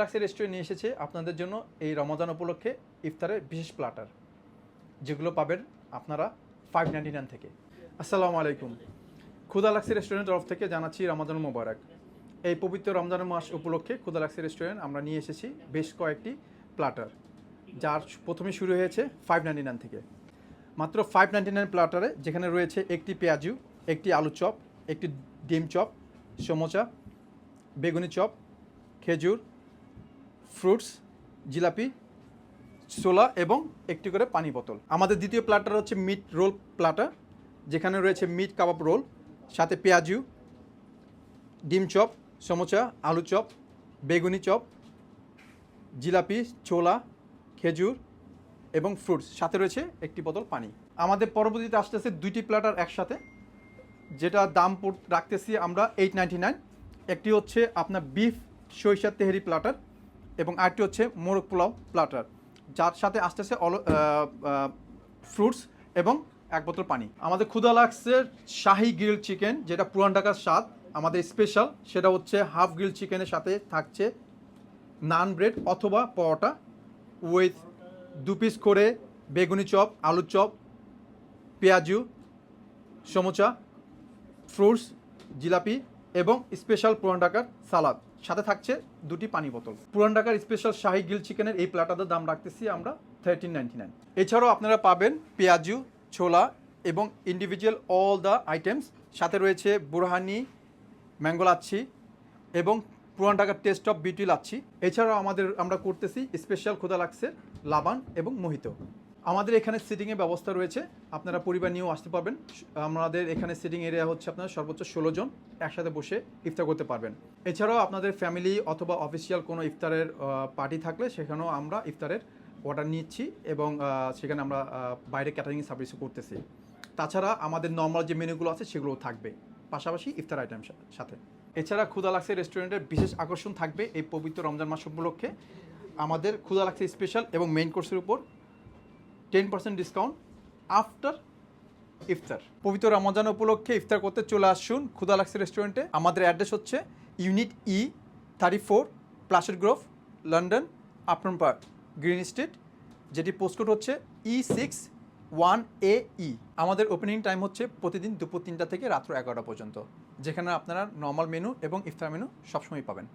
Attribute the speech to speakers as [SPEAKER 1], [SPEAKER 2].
[SPEAKER 1] লাক্সি restaurant নিয়ে এসেছে আপনাদের জন্য এই রমাদান উপলক্ষে ইফতারের বিশেষ প্লাটার যেগুলো পাবেন আপনারা ফাইভ নাইনটি নাইন থেকে। আসসালামু আলাইকুম। লাক্সি রেস্টুরেন্টের তরফ থেকে জানাচ্ছি রমাদান মোবারক। এই পবিত্র রমজান মাস উপলক্ষে লাক্সি রেস্টুরেন্ট আমরা নিয়ে এসেছি বেশ কয়েকটি প্লাটার যার প্রথমে শুরু হয়েছে ফাইভ নাইনটি নাইন থেকে। মাত্র ফাইভ নাইনটি নাইন প্লাটারে যেখানে রয়েছে একটি পেঁয়াজু, একটি আলু চপ, একটি ডিম চপ, সমোচা, বেগুনি চপ, খেজুর ফ্রুটস, জিলাপি, ছোলা এবং একটি করে পানি বোতল। আমাদের দ্বিতীয় প্লাটার হচ্ছে মিট রোল প্লাটার যেখানে রয়েছে মিট কাবাব রোল সাথে পেঁয়াজু, ডিম চপ, সমোচা, আলু চপ, বেগুনি চপ, জিলাপি, ছোলা, খেজুর এবং ফ্রুটস সাথে রয়েছে একটি বোতল পানি। আমাদের পরবর্তীতে আসতেছে দুইটি প্লাটার একসাথে, যেটা দাম রাখতেছি আমরা এইট নাইনটি নাইন একটি হচ্ছে আপনার বিফ সরিষার তেহারি প্লাটার এবং আরেকটি হচ্ছে মোরগ পোলাও প্লাটার, যার সাথে আসতেছে ফ্রুটস এবং এক বোতল পানি। আমাদের ক্ষুদা লাক্সের শাহি গ্রিল চিকেন যেটা পুরান ঢাকার স্বাদ। আমাদের স্পেশাল সেটা হচ্ছে হাফ গ্রিল চিকেনের সাথে থাকছে নান ব্রেড অথবা পরোটা উইথ দু পিস করে বেগুনি চপ, আলুর চপ, পেঁয়াজু, সমোচা ফ্রুটস জিলাপি এবং স্পেশাল পুরান ঢাকার সালাদ। সাথে থাকছে দুটি পানি বোতল। পুরান ঢাকার স্পেশাল শাহি গ্রিল চিকেনের এই প্লাটাদের দাম রাখতেছি আমরা থার্টিন নাইনটি নাইন এছাড়াও আপনারা পাবেন পেঁয়াজু, ছোলা এবং ইন্ডিভিজুয়াল অল দ্য আইটেমস সাথে রয়েছে বুরহানি, ম্যাঙ্গো লাচ্ছি এবং পুরান ঢাকার টেস্ট অফ বিউটি লাচ্ছি। এছাড়াও আমাদের আমরা করতেছি স্পেশাল খোদা লাগছে লাবান এবং মোহিত। আমাদের এখানে সিটিংয়ের ব্যবস্থা রয়েছে। আপনারা পরিবার নিয়েও আসতে পারবেন। আমাদের এখানে সিটিং এরিয়া হচ্ছে আপনারা সর্বোচ্চ ষোলো জন একসাথে বসে ইফতার করতে পারবেন। এছাড়াও আপনাদের ফ্যামিলি অথবা অফিসিয়াল কোনো ইফতারের পার্টি থাকলে সেখানেও আমরা ইফতারের অর্ডার নিচ্ছি এবং সেখানে আমরা বাইরে ক্যাটারিং সার্ভিসও করতেছি। তাছাড়া আমাদের নর্মাল যে মেনুগুলো আছে সেগুলোও থাকবে, পাশাপাশি ইফতার আইটেম সাথে। এছাড়া ক্ষুদা লাক্সি রেস্টুরেন্টের বিশেষ আকর্ষণ থাকবে এই পবিত্র রমজান মাস উপলক্ষে। আমাদের ক্ষুদা লাক্সি স্পেশাল এবং মেইন কোর্সের উপর টেন পার্সেন্ট ডিসকাউন্ট আফটার ইফতার। পবিত্র রমজান উপলক্ষে ইফতার করতে চলে আসুন ক্ষুদা লাক্সি রেস্টুরেন্টে। আমাদের অ্যাড্রেস হচ্ছে ইউনিট ই থার্টি ফোর প্লাসের Grove, London Upton Park, Green Street, যেটি পোস্টকোড হচ্ছে ই সিক্স ওয়ান এ ই আমাদের ওপেনিং টাইম হচ্ছে প্রতিদিন দুপুর তিনটা থেকে রাত্র এগারোটা পর্যন্ত, যেখানে আপনারা নর্মাল মেনু এবং ইফতার মেনু সবসময় পাবেন।